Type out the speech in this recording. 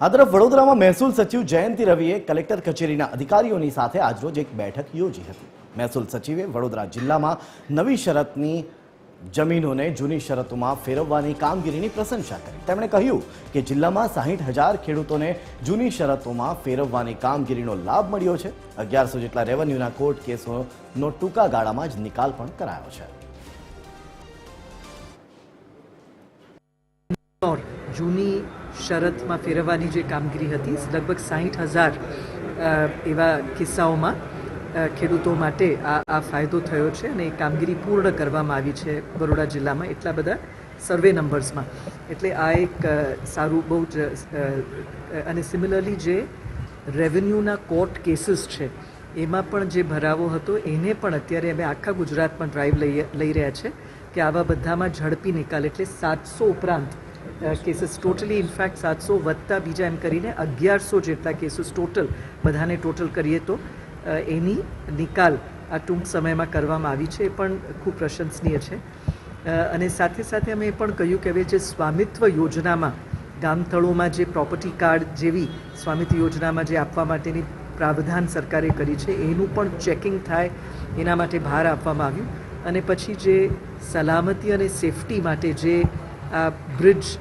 આ તરફ વડોદરામાં મહેસૂલ સચિવ જયંતિ રવિએ કલેક્ટર કચેરીના અધિકારીઓની સાથે આજરોજ એક બેઠક યોજી હતી. મહેસૂલ સચિવે વડોદરા જિલ્લામાં નવી શરતની જમીનોને જૂની શરતોમાં ફેરવવાની કામગીરીની પ્રશંસા કરી. તેમણે કહ્યું કે જિલ્લામાં સાહીઠ હજાર ખેડૂતોને જૂની શરતોમાં ફેરવવાની કામગીરીનો લાભ મળ્યો છે. અગિયારસો જેટલા રેવન્યુના કોર્ટ કેસોનો ટૂંકા ગાળામાં જ નિકાલ પણ કરાયો છે. જૂની શરતમાં ફેરવવાની જે કામગીરી હતી, લગભગ સાહીઠ હજાર એવા કિસ્સાઓમાં ખેડૂતો માટે આ આ ફાયદો થયો છે અને એ કામગીરી પૂર્ણ કરવામાં આવી છે બરોડા જિલ્લામાં એટલા બધા સર્વે નંબર્સમાં. એટલે આ એક સારું બહુ જ અને સિમિલરલી જે રેવન્યુના કોર્ટ કેસીસ છે, એમાં પણ જે ભરાવો હતો, એને પણ અત્યારે અમે આખા ગુજરાતમાં ડ્રાઈવ લઈ લઈ રહ્યા છે કે આવા બધામાં ઝડપી નિકાલ. એટલે સાતસો ઉપરાંત કેસીસ ટોટલી ઇનફેક્ટ સાતસો વધતા બીજા એમ કરીને અગિયારસો જેટલા કેસીસ ટોટલ બધાને ટોટલ કરીએ તો એની નિકાલ આ ટૂંક સમયમાં કરવામાં આવી છે એ પણ ખૂબ પ્રશંસનીય છે અને સાથે સાથે અમે એ પણ કહ્યું કે હવે જે સ્વામિત્વ યોજનામાં ગામથળોમાં જે પ્રોપર્ટી કાર્ડ જેવી સ્વામિત્વ યોજનામાં જે આપવા માટેની પ્રાવધાન સરકારે કરી છે, એનું પણ ચેકિંગ થાય, એના માટે ભાર આપવામાં આવ્યું. અને પછી જે સલામતી અને સેફટી માટે જે આ બ્રિજ